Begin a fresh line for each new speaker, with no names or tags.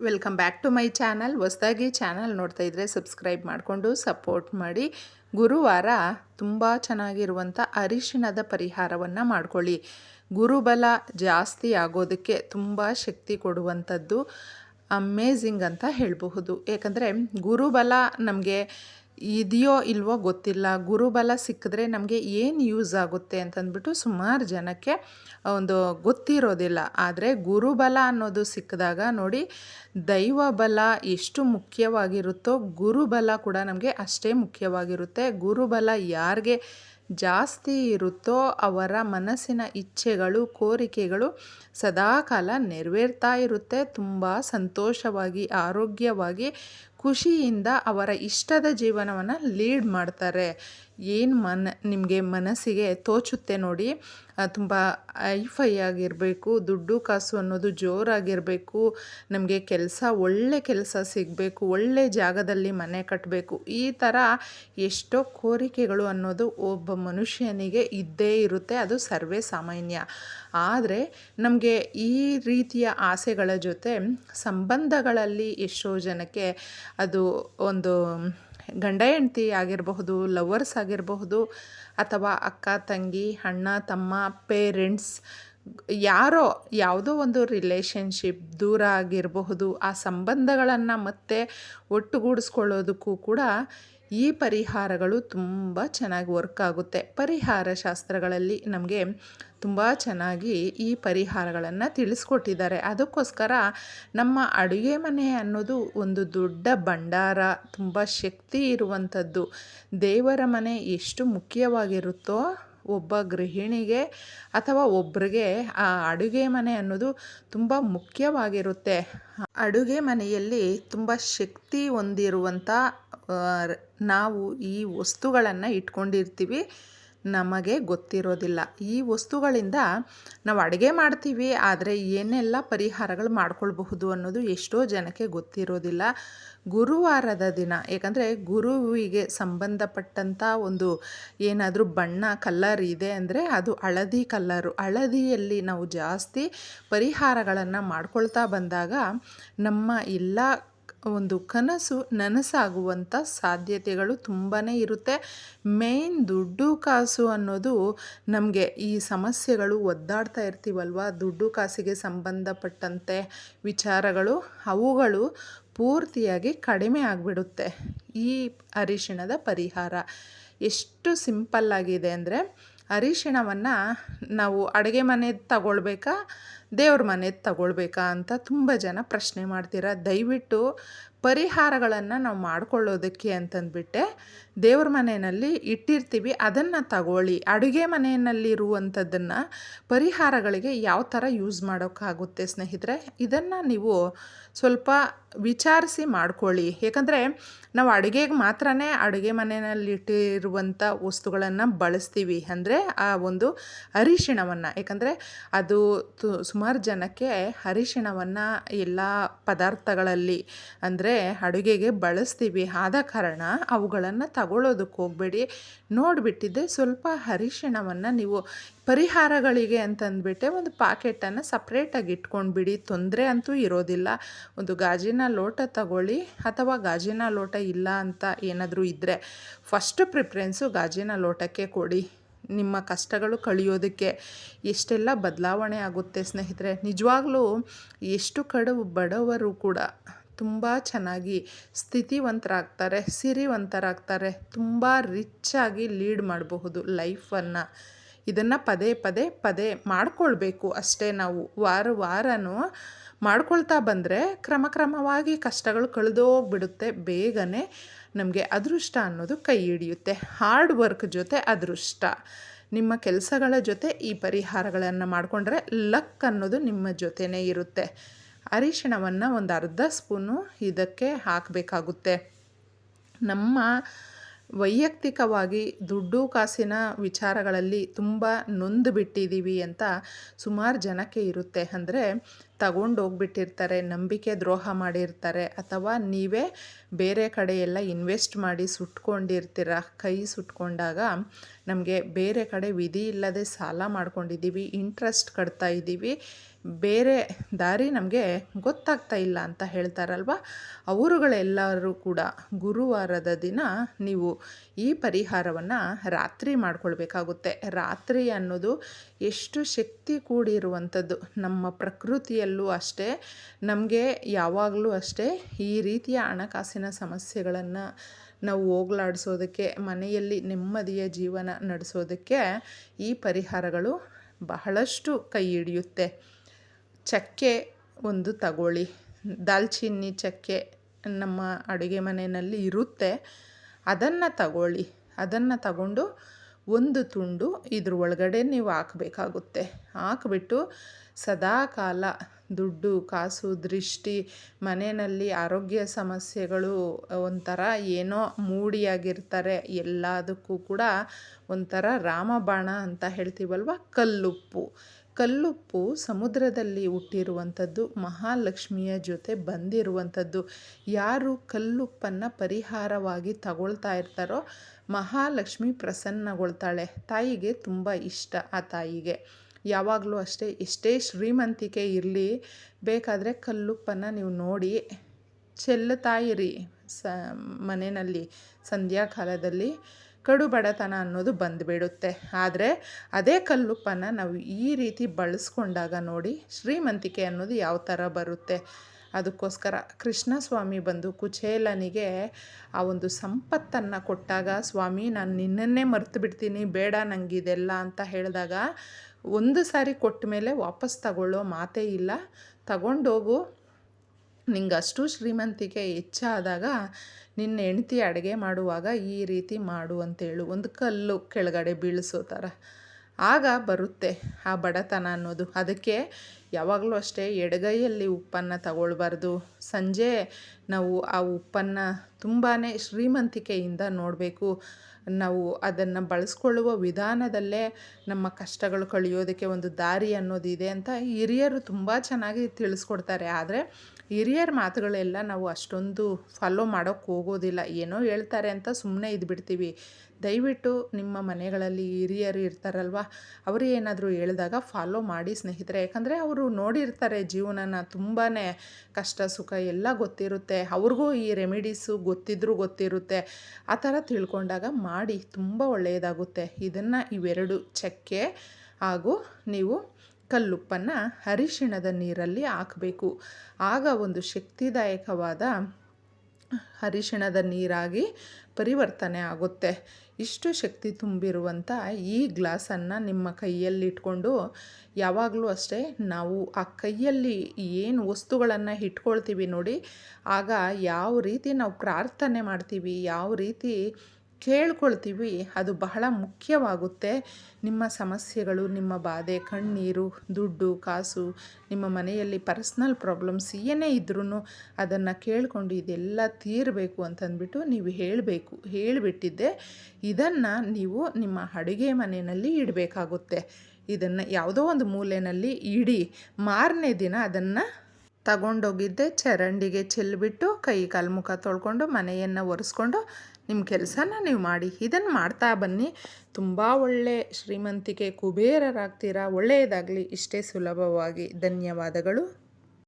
Welcome back to my channel ಹೊಸದಾಗಿ channel ನೋಡ್ತಾ ಇದ್ದರೆ ಸಬ್ಸ್ಕ್ರೈಬ್ ಮಾಡಿಕೊಂಡು ಸಪೋರ್ಟ್ ಮಾಡಿ. ಗುರುವಾರ ತುಂಬ ಚೆನ್ನಾಗಿರುವಂಥ ಅರಿಶಿಣದ ಪರಿಹಾರವನ್ನು ಮಾಡ್ಕೊಳ್ಳಿ. ಗುರುಬಲ ಜಾಸ್ತಿ ಆಗೋದಕ್ಕೆ ತುಂಬ ಶಕ್ತಿ ಕೊಡುವಂಥದ್ದು ಅಮೇಝಿಂಗ್ ಅಂತ ಹೇಳಬಹುದು. ಏಕೆಂದರೆ ಗುರುಬಲ ನಮಗೆ ಇದೆಯೋ ಇಲ್ವೋ ಗೊತ್ತಿಲ್ಲ. ಗುರುಬಲ ಸಿಕ್ಕಿದ್ರೆ ನಮಗೆ ಏನು ಯೂಸ್ ಆಗುತ್ತೆ ಅಂತಂದ್ಬಿಟ್ಟು ಸುಮಾರು ಜನಕ್ಕೆ ಒಂದು ಗೊತ್ತಿರೋದಿಲ್ಲ. ಆದರೆ ಗುರುಬಲ ಅನ್ನೋದು ಸಿಕ್ಕಿದಾಗ ನೋಡಿ ದೈವ ಬಲ ಎಷ್ಟು ಮುಖ್ಯವಾಗಿರುತ್ತೋ ಗುರುಬಲ ಕೂಡ ನಮಗೆ ಅಷ್ಟೇ ಮುಖ್ಯವಾಗಿರುತ್ತೆ. ಗುರುಬಲ ಯಾರಿಗೆ ಜಾಸ್ತಿ ಇರುತ್ತೋ ಅವರ ಮನಸ್ಸಿನ ಇಚ್ಛೆಗಳು, ಕೋರಿಕೆಗಳು ಸದಾಕಾಲ ನೆರವೇರ್ತಾ ಇರುತ್ತೆ. ತುಂಬ ಸಂತೋಷವಾಗಿ, ಆರೋಗ್ಯವಾಗಿ ಖುಷಿಯಿಂದ ಅವರ ಇಷ್ಟದ ಜೀವನವನ್ನು ಲೀಡ್ ಮಾಡ್ತಾರೆ. ಏನು ಮನ, ನಿಮಗೆ ಮನಸ್ಸಿಗೆ ತೋಚುತ್ತೆ ನೋಡಿ ತುಂಬ ಐಫೈ ಆಗಿರಬೇಕು, ದುಡ್ಡು ಕಾಸು ಅನ್ನೋದು ಜೋರಾಗಿರಬೇಕು, ನಮಗೆ ಕೆಲಸ, ಒಳ್ಳೆ ಕೆಲಸ ಸಿಗಬೇಕು, ಒಳ್ಳೆ ಜಾಗದಲ್ಲಿ ಮನೆ ಕಟ್ಟಬೇಕು ಈ ಥರ ಎಷ್ಟೋ ಕೋರಿಕೆಗಳು ಅನ್ನೋದು ಒಬ್ಬ ಮನುಷ್ಯನಿಗೆ ಇದ್ದೇ ಇರುತ್ತೆ, ಅದು ಸರ್ವೇ ಸಾಮಾನ್ಯ. ಆದರೆ ನಮಗೆ ಈ ರೀತಿಯ ಆಸೆಗಳ ಜೊತೆ ಸಂಬಂಧಗಳಲ್ಲಿ ಎಷ್ಟೋ ಜನಕ್ಕೆ ಅದು ಒಂದು ಗಂಡ ಹೆಂಡತಿ ಆಗಿರಬಹುದು ಲವರ್ಸ್ ಆಗಿರಬಹುದು, ಅಥವಾ ಅಕ್ಕ, ತಂಗಿ, ಅಣ್ಣ, ತಮ್ಮ ಪೇರೆಂಟ್ಸ್ ಯಾರೋ ಯಾವುದೋ ಒಂದು ರಿಲೇಷನ್ಶಿಪ್ ದೂರ ಆಗಿರಬಹುದು, ಆ ಸಂಬಂಧಗಳನ್ನು ಮತ್ತೆ ಒಟ್ಟುಗೂಡಿಸ್ಕೊಳ್ಳೋದಕ್ಕೂ ಕೂಡ ಈ ಪರಿಹಾರಗಳು ತುಂಬ ಚೆನ್ನಾಗಿ ವರ್ಕ್ ಆಗುತ್ತೆ. ಪರಿಹಾರ ಶಾಸ್ತ್ರಗಳಲ್ಲಿ ನಮಗೆ ತುಂಬ ಚೆನ್ನಾಗಿ ಈ ಪರಿಹಾರಗಳನ್ನು ತಿಳಿಸ್ಕೊಟ್ಟಿದ್ದಾರೆ. ಅದಕ್ಕೋಸ್ಕರ ನಮ್ಮ ಅಡುಗೆ ಮನೆ ಅನ್ನೋದು ಒಂದು ದೊಡ್ಡ ಭಂಡಾರ, ತುಂಬ ಶಕ್ತಿ ಇರುವಂಥದ್ದು. ದೇವರ ಮನೆ ಎಷ್ಟು ಮುಖ್ಯವಾಗಿರುತ್ತೋ ಒಬ್ಬ ಗೃಹಿಣಿಗೆ ಅಥವಾ ಒಬ್ಬರಿಗೆ ಆ ಅಡುಗೆ ಮನೆ ಅನ್ನೋದು ತುಂಬ ಮುಖ್ಯವಾಗಿರುತ್ತೆ. ಅಡುಗೆ ಮನೆಯಲ್ಲಿ ತುಂಬ ಶಕ್ತಿ ಹೊಂದಿರುವಂಥ ನಾವು ಈ ವಸ್ತುಗಳನ್ನು ಇಟ್ಕೊಂಡಿರ್ತೀವಿ. ನಮಗೆ ಗೊತ್ತಿರೋದಿಲ್ಲ. ಈ ವಸ್ತುಗಳಿಂದ ನಾವು ಅಡುಗೆ ಮಾಡ್ತೀವಿ, ಆದರೆ ಏನೆಲ್ಲ ಪರಿಹಾರಗಳು ಮಾಡ್ಕೊಳ್ಬಹುದು ಅನ್ನೋದು ಎಷ್ಟೋ ಜನಕ್ಕೆ ಗೊತ್ತಿರೋದಿಲ್ಲ. ಗುರುವಾರದ ದಿನ, ಏಕೆಂದರೆ ಗುರುವಿಗೆ ಸಂಬಂಧಪಟ್ಟಂಥ ಒಂದು ಏನಾದರೂ ಬಣ್ಣ ಕಲ್ಲರ್ ಇದೆ ಅಂದರೆ ಅದು ಹಳದಿ ಕಲ್ಲರು ಹಳದಿಯಲ್ಲಿ ನಾವು ಜಾಸ್ತಿ ಪರಿಹಾರಗಳನ್ನು ಮಾಡ್ಕೊಳ್ತಾ ಬಂದಾಗ ನಮ್ಮ ಎಲ್ಲ ಒಂದು ಕನಸು ನನಸಾಗುವಂಥ ಸಾಧ್ಯತೆಗಳು ತುಂಬಾ ಇರುತ್ತೆ. ಮೇನ್ ದುಡ್ಡು ಕಾಸು ಅನ್ನೋದು ನಮಗೆ ಈ ಸಮಸ್ಯೆಗಳು ಒದ್ದಾಡ್ತಾ ಇರ್ತೀವಲ್ವ? ದುಡ್ಡು ಕಾಸಿಗೆ ಸಂಬಂಧಪಟ್ಟಂತೆ ವಿಚಾರಗಳು, ಅವುಗಳು ಪೂರ್ತಿಯಾಗಿ ಕಡಿಮೆ ಆಗಿಬಿಡುತ್ತೆ. ಈ ಅರಿಶಿಣದ ಪರಿಹಾರ ಎಷ್ಟು ಸಿಂಪಲ್ಲಾಗಿದೆ ಅಂದರೆ ಅರಿಶಿಣವನ್ನು ನಾವು ಅಡುಗೆ ಮನೆ ತಗೊಳ್ಬೇಕಾ? ದೇವ್ರ ಮನೆ ತಗೊಳ್ಬೇಕಾ ಅಂತ ತುಂಬ ಜನ ಪ್ರಶ್ನೆ ಮಾಡ್ತೀರ. ದಯವಿಟ್ಟು ಪರಿಹಾರಗಳನ್ನು ನಾವು ಮಾಡಿಕೊಳ್ಳೋದಕ್ಕೆ ಅಂತಂದ್ಬಿಟ್ಟೆ ದೇವ್ರ ಮನೆಯಲ್ಲಿ ಇಟ್ಟಿರ್ತೀವಿ, ಅದನ್ನು ತಗೊಳ್ಳಿ. ಅಡುಗೆ ಮನೆಯಲ್ಲಿರುವಂಥದ್ದನ್ನು ಪರಿಹಾರಗಳಿಗೆ ಯಾವ ಥರ ಯೂಸ್ ಮಾಡೋಕ್ಕಾಗುತ್ತೆ ಸ್ನೇಹಿತರೆ? ಇದನ್ನು ನೀವು ಸ್ವಲ್ಪ ವಿಚಾರಿಸಿ ಮಾಡ್ಕೊಳ್ಳಿ. ಏಕೆಂದರೆ ನಾವು ಅಡುಗೆಗೆ ಮಾತ್ರ ಅಡುಗೆ ಮನೆಯಲ್ಲಿ ಇಟ್ಟಿರುವಂಥ ವಸ್ತುಗಳನ್ನು ಬಳಸ್ತೀವಿ. ಅಂದರೆ ಆ ಒಂದು ಅರಿಶಿಣವನ್ನು. ಯಾಕಂದರೆ ಅದು ತು ಸುಮಾರು ಜನಕ್ಕೆ ಅರಿಶಿಣವನ್ನು ಎಲ್ಲ ಪದಾರ್ಥಗಳಲ್ಲಿ ಅಂದರೆ ಅಡುಗೆಗೆ ಬಳಸ್ತೀವಿ. ಆದ ಕಾರಣ ಅವುಗಳನ್ನು ತಗೊಳ್ಳೋದಕ್ಕೆ ಹೋಗಬೇಡಿ. ನೋಡಿಬಿಟ್ಟಿದ್ದೆ ಸ್ವಲ್ಪ ಅರಿಶಿಣವನ್ನು ನೀವು ಪರಿಹಾರಗಳಿಗೆ ಅಂತಂದ್ಬಿಟ್ಟೆ ಒಂದು ಪಾಕೆಟನ್ನು ಸಪ್ರೇಟಾಗಿ ಇಟ್ಕೊಂಡ್ಬಿಡಿ. ತೊಂದರೆ ಅಂತೂ ಇರೋದಿಲ್ಲ. ಒಂದು ಗಾಜಿನ ಲೋಟ ತಗೊಳ್ಳಿ ಅಥವಾ ಗಾಜಿನ ಲೋಟ ಇಲ್ಲ ಅಂತ ಏನಾದರೂ ಇದ್ದರೆ ಫಸ್ಟ್ ಪ್ರಿಫ್ರೆನ್ಸು ಗಾಜಿನ ಲೋಟಕ್ಕೆ ಕೊಡಿ. ನಿಮ್ಮ ಕಷ್ಟಗಳು ಕಳಿಯೋದಕ್ಕೆ ಎಷ್ಟೆಲ್ಲ ಬದಲಾವಣೆ ಆಗುತ್ತೆ ಸ್ನೇಹಿತರೆ. ನಿಜವಾಗ್ಲೂ ಎಷ್ಟು ಕಡು, ಬಡವರು ಕೂಡ ತುಂಬ ಚೆನ್ನಾಗಿ ಸ್ಥಿತಿವಂತರಾಗ್ತಾರೆ, ಸಿರಿವಂತರಾಗ್ತಾರೆ, ತುಂಬ ಆಗಿ ಲೀಡ್ ಮಾಡಬಹುದು ಲೈಫನ್ನು ಇದನ್ನು ಪದೇ ಪದೇ ಪದೇ ಮಾಡಿಕೊಳ್ಬೇಕು ಅಷ್ಟೇ ನಾವು. ವಾರ, ವಾರನೂ ಮಾಡ್ಕೊಳ್ತಾ ಬಂದರೆ ಕ್ರಮ ಕ್ರಮವಾಗಿ ಕಷ್ಟಗಳು ಕಳೆದೋಗ್ಬಿಡುತ್ತೆ ಬೇಗನೆ. ನಮಗೆ ಅದೃಷ್ಟ ಅನ್ನೋದು ಕೈ ಹಿಡಿಯುತ್ತೆ. ಹಾರ್ಡ್ ವರ್ಕ್ ಜೊತೆ ಅದೃಷ್ಟ. ನಿಮ್ಮ ಕೆಲಸಗಳ ಜೊತೆ ಈ ಪರಿಹಾರಗಳನ್ನು ಮಾಡಿಕೊಂಡ್ರೆ ಲಕ್ ಅನ್ನೋದು ನಿಮ್ಮ ಜೊತೆನೇ ಇರುತ್ತೆ. ಅರಿಶಿಣವನ್ನು ಒಂದು ಅರ್ಧ ಸ್ಪೂನು ಇದಕ್ಕೆ ಹಾಕಬೇಕಾಗುತ್ತೆ. ನಮ್ಮ ವೈಯಕ್ತಿಕವಾಗಿ ದುಡ್ಡು ಕಾಸಿನ ವಿಚಾರಗಳಲ್ಲಿ ತುಂಬ ನೊಂದು ಬಿಟ್ಟಿದ್ದೀವಿ ಅಂತ ಸುಮಾರು ಜನಕ್ಕೆ ಇರುತ್ತೆ. ಅಂದರೆ ತಗೊಂಡೋಗ್ಬಿಟ್ಟಿರ್ತಾರೆ, ನಂಬಿಕೆ ದ್ರೋಹ ಮಾಡಿರ್ತಾರೆ ಅಥವಾ ನೀವೇ ಬೇರೆ ಕಡೆ ಎಲ್ಲ ಇನ್ವೆಸ್ಟ್ ಮಾಡಿ ಸುಟ್ಕೊಂಡಿರ್ತೀರ, ಕೈ ಸುಟ್ಕೊಂಡಾಗ ನಮಗೆ ಬೇರೆ ಕಡೆ ವಿಧಿ ಇಲ್ಲದೆ ಸಾಲ ಮಾಡ್ಕೊಂಡಿದ್ದೀವಿ ಇಂಟ್ರೆಸ್ಟ್ ಕಟ್ತಾ ಇದ್ದೀವಿ, ಬೇರೆ ದಾರಿ ನಮಗೆ ಗೊತ್ತಾಗ್ತಾ ಇಲ್ಲ ಅಂತ ಹೇಳ್ತಾರಲ್ವ? ಅವರುಗಳೆಲ್ಲರೂ ಕೂಡ ಗುರುವಾರದ ದಿನ ನೀವು ಈ ಪರಿಹಾರವನ್ನು ರಾತ್ರಿ ಮಾಡ್ಕೊಳ್ಬೇಕಾಗುತ್ತೆ. ರಾತ್ರಿ ಅನ್ನೋದು ಎಷ್ಟು ಶಕ್ತಿ ಕೂಡಿರುವಂಥದ್ದು, ನಮ್ಮ ಪ್ರಕೃತಿಯಲ್ಲೂ ಅಷ್ಟೇ, ನಮಗೆ ಯಾವಾಗಲೂ ಅಷ್ಟೇ ಈ ರೀತಿಯ ಹಣಕಾಸಿನ ಸಮಸ್ಯೆಗಳನ್ನು ನಾವು ಹೋಗ್ಲಾಡಿಸೋದಕ್ಕೆ, ಮನೆಯಲ್ಲಿ ನೆಮ್ಮದಿಯ ಜೀವನ ನಡೆಸೋದಕ್ಕೆ ಈ ಪರಿಹಾರಗಳು ಬಹಳಷ್ಟು ಕೈ ಹಿಡಿಯುತ್ತೆ. ಚಕ್ಕೆ ಒಂದು ತಗೊಳ್ಳಿ. ದಾಲ್ಚಿನ್ನಿ ಚಕ್ಕೆ ನಮ್ಮ ಅಡುಗೆ ಮನೆಯಲ್ಲಿ ಇರುತ್ತೆ. ಅದನ್ನು ತಗೊಳ್ಳಿ. ಅದನ್ನು ತಗೊಂಡು ಒಂದು ತುಂಡು ಇದ್ರ ಒಳಗಡೆ ನೀವು ಹಾಕಬೇಕಾಗುತ್ತೆ. ಹಾಕಿಬಿಟ್ಟು ಸದಾ ಕಾಲ ದುಡ್ಡು, ಕಾಸು, ದೃಷ್ಟಿ, ಮನೆಯಲ್ಲಿ ಆರೋಗ್ಯ ಸಮಸ್ಯೆಗಳು ಒಂಥರ ಏನೋ ಮೂಡಿಯಾಗಿರ್ತಾರೆ. ಎಲ್ಲದಕ್ಕೂ ಕೂಡ ಒಂಥರ ರಾಮಬಾಣ ಅಂತ ಹೇಳ್ತೀವಲ್ವ? ಕಲ್ಲುಪ್ಪು. ಕಲ್ಲುಪ್ಪು ಸಮುದ್ರದಲ್ಲಿ ಹುಟ್ಟಿರುವಂಥದ್ದು, ಮಹಾಲಕ್ಷ್ಮಿಯ ಜೊತೆ ಬಂದಿರುವಂಥದ್ದು. ಯಾರು ಕಲ್ಲುಪ್ಪನ್ನು ಪರಿಹಾರವಾಗಿ ತಗೊಳ್ತಾ ಇರ್ತಾರೋ ಮಹಾಲಕ್ಷ್ಮಿ ಪ್ರಸನ್ನಗೊಳ್ತಾಳೆ. ತಾಯಿಗೆ ತುಂಬ ಇಷ್ಟ ಆ ತಾಯಿಗೆ. ಯಾವಾಗಲೂ ಅಷ್ಟೇ, ಎಷ್ಟೇ ಶ್ರೀಮಂತಿಕೆ ಇರಲಿ, ಬೇಕಾದರೆ ಕಲ್ಲುಪ್ಪನ್ನು ನೀವು ನೋಡಿ ಚೆಲ್ಲುತ್ತಾ ಇರಿ ಸ, ಮನೆಯಲ್ಲಿ ಸಂಧ್ಯಾಕಾಲದಲ್ಲಿ ಕಡು ಬಡತನ ಅನ್ನೋದು ಬಂದುಬಿಡುತ್ತೆ. ಆದರೆ ಅದೇ ಕಲ್ಲುಪ್ಪನ್ನು ನಾವು ಈ ರೀತಿ ಬಳಸ್ಕೊಂಡಾಗ ನೋಡಿ ಶ್ರೀಮಂತಿಕೆ ಅನ್ನೋದು ಯಾವ ಥರ ಬರುತ್ತೆ. ಅದಕ್ಕೋಸ್ಕರ ಕೃಷ್ಣಸ್ವಾಮಿ ಬಂದು ಕುಚೇಲನಿಗೆ ಆ ಒಂದು ಸಂಪತ್ತನ್ನು ಕೊಟ್ಟಾಗ, ಸ್ವಾಮಿ, ನಾನು ನಿನ್ನನ್ನೇ ಮರೆತು ಬಿಡ್ತೀನಿ ಬೇಡ ನನಗಿದೆಲ್ಲ ಅಂತ ಹೇಳಿದಾಗ ಒಂದು ಸಾರಿ ಕೊಟ್ಟ ಮೇಲೆ ವಾಪಸ್ ತಗೊಳ್ಳೋ ಮಾತೇ ಇಲ್ಲ. ತಗೊಂಡೋಗು. ನಿಂಗೆ ಅಷ್ಟು ಶ್ರೀಮಂತಿಕೆ ಹೆಚ್ಚಾದಾಗ ನಿನ್ನ ಹೆಂಡತಿ ಅಡುಗೆ ಮಾಡುವಾಗ ಈ ರೀತಿ ಮಾಡು ಅಂತೇಳು. ಒಂದು ಕಲ್ಲು ಕೆಳಗಡೆ ಬೀಳಿಸೋ ಥರ. ಆಗ ಬರುತ್ತೆ ಆ ಬಡತನ ಅನ್ನೋದು. ಅದಕ್ಕೆ ಯಾವಾಗಲೂ ಅಷ್ಟೇ ಎಡಗೈಯಲ್ಲಿ ಉಪ್ಪನ್ನು ತಗೊಳ್ಬಾರ್ದು. ಸಂಜೆ ನಾವು ಆ ಉಪ್ಪನ್ನು ತುಂಬಾ ಶ್ರೀಮಂತಿಕೆಯಿಂದ ನೋಡಬೇಕು. ನಾವು ಅದನ್ನು ಬಳಸ್ಕೊಳ್ಳುವ ವಿಧಾನದಲ್ಲೇ ನಮ್ಮ ಕಷ್ಟಗಳು ಕಳೆಯೋದಕ್ಕೆ ಒಂದು ದಾರಿ ಅನ್ನೋದಿದೆ ಅಂತ ಹಿರಿಯರು ತುಂಬ ಚೆನ್ನಾಗಿ ತಿಳಿಸ್ಕೊಡ್ತಾರೆ. ಆದರೆ ಹಿರಿಯರ ಮಾತುಗಳೆಲ್ಲ ನಾವು ಅಷ್ಟೊಂದು ಫಾಲೋ ಮಾಡೋಕ್ಕೆ ಹೋಗೋದಿಲ್ಲ. ಏನೋ ಹೇಳ್ತಾರೆ ಅಂತ ಸುಮ್ಮನೆ ಇದ್ಬಿಡ್ತೀವಿ. ದಯವಿಟ್ಟು ನಿಮ್ಮ ಮನೆಗಳಲ್ಲಿ ಹಿರಿಯರು ಇರ್ತಾರಲ್ವ, ಅವರು ಏನಾದರೂ ಹೇಳಿದಾಗ ಫಾಲೋ ಮಾಡಿ ಸ್ನೇಹಿತರೆ. ಯಾಕಂದರೆ ಅವರು ನೋಡಿರ್ತಾರೆ ಜೀವನನ ತುಂಬಾ ಕಷ್ಟ, ಸುಖ ಎಲ್ಲ ಗೊತ್ತಿರುತ್ತೆ. ಅವ್ರಿಗೂ ಈ ರೆಮಿಡೀಸು ಗೊತ್ತಿದ್ರೂ ಗೊತ್ತಿರುತ್ತೆ. ಆ ಥರ ತಿಳ್ಕೊಂಡಾಗ ಮಾಡಿ ತುಂಬ ಒಳ್ಳೆಯದಾಗುತ್ತೆ. ಇದನ್ನು ಇವೆರಡು ಚಕ್ಕೆ ಹಾಗೂ ನೀವು ಕಲ್ಲುಪ್ಪನ್ನು ಅರಿಶಿಣದ ನೀರಲ್ಲಿ ಹಾಕಬೇಕು. ಆಗ ಒಂದು ಶಕ್ತಿದಾಯಕವಾದ ಅರಿಶಿಣದ ನೀರಾಗಿ ಪರಿವರ್ತನೆ ಆಗುತ್ತೆ. ಇಷ್ಟು ಶಕ್ತಿ ತುಂಬಿರುವಂಥ ಈ ಗ್ಲಾಸನ್ನು ನಿಮ್ಮ ಕೈಯಲ್ಲಿ ಇಟ್ಕೊಂಡು ಯಾವಾಗಲೂ ಅಷ್ಟೇ ನಾವು ಆ ಕೈಯಲ್ಲಿ ಏನು ವಸ್ತುಗಳನ್ನು ಇಟ್ಕೊಳ್ತೀವಿ ನೋಡಿ, ಆಗ ಯಾವ ರೀತಿ ನಾವು ಪ್ರಾರ್ಥನೆ ಮಾಡ್ತೀವಿ, ಯಾವ ರೀತಿ ಕೇಳ್ಕೊಳ್ತೀವಿ. ಅದು ಬಹಳ ಮುಖ್ಯವಾಗುತ್ತೆ. ನಿಮ್ಮ ಸಮಸ್ಯೆಗಳು, ನಿಮ್ಮ ಬಾಧೆ, ಕಣ್ಣೀರು, ದುಡ್ಡು, ಕಾಸು, ನಿಮ್ಮ ಮನೆಯಲ್ಲಿ ಪರ್ಸ್ನಲ್ ಪ್ರಾಬ್ಲಮ್ಸ್ ಏನೇ ಇದ್ರೂ ಅದನ್ನು ಕೇಳಿಕೊಂಡು ಇದೆಲ್ಲ ತೀರಬೇಕು ಅಂತಂದ್ಬಿಟ್ಟು ನೀವು ಹೇಳಬೇಕು, ಹೇಳಿಬಿಟ್ಟಿದ್ದೆ. ಇದನ್ನು ನೀವು ನಿಮ್ಮ ಅಡುಗೆ ಮನೆಯಲ್ಲಿ ಇಡಬೇಕಾಗುತ್ತೆ. ಇದನ್ನು ಯಾವುದೋ ಒಂದು ಮೂಲೆಯಲ್ಲಿ ಇಡಿ. ಮಾರನೇ ದಿನ ಅದನ್ನು ತಗೊಂಡೋಗಿದ್ದೆ, ಚರಂಡಿಗೆ ಚೆಲ್ಲಿಬಿಟ್ಟು ಕೈ ಕಾಲು ಮುಖ ತೊಳ್ಕೊಂಡು ಮನೆಯನ್ನು ಒರೆಸ್ಕೊಂಡು ನಿಮ್ಮ ಕೆಲಸನ ನೀವು ಮಾಡಿ ಇದನ್ನು ಮಾಡ್ತಾ ಬನ್ನಿ. ತುಂಬ ಒಳ್ಳೆ ಶ್ರೀಮಂತಿಕೆ ಕುಬೇರರಾಗ್ತೀರಾ. ಒಳ್ಳೆಯದಾಗಲಿ. ಇಷ್ಟೇ ಸುಲಭವಾಗಿ. ಧನ್ಯವಾದಗಳು.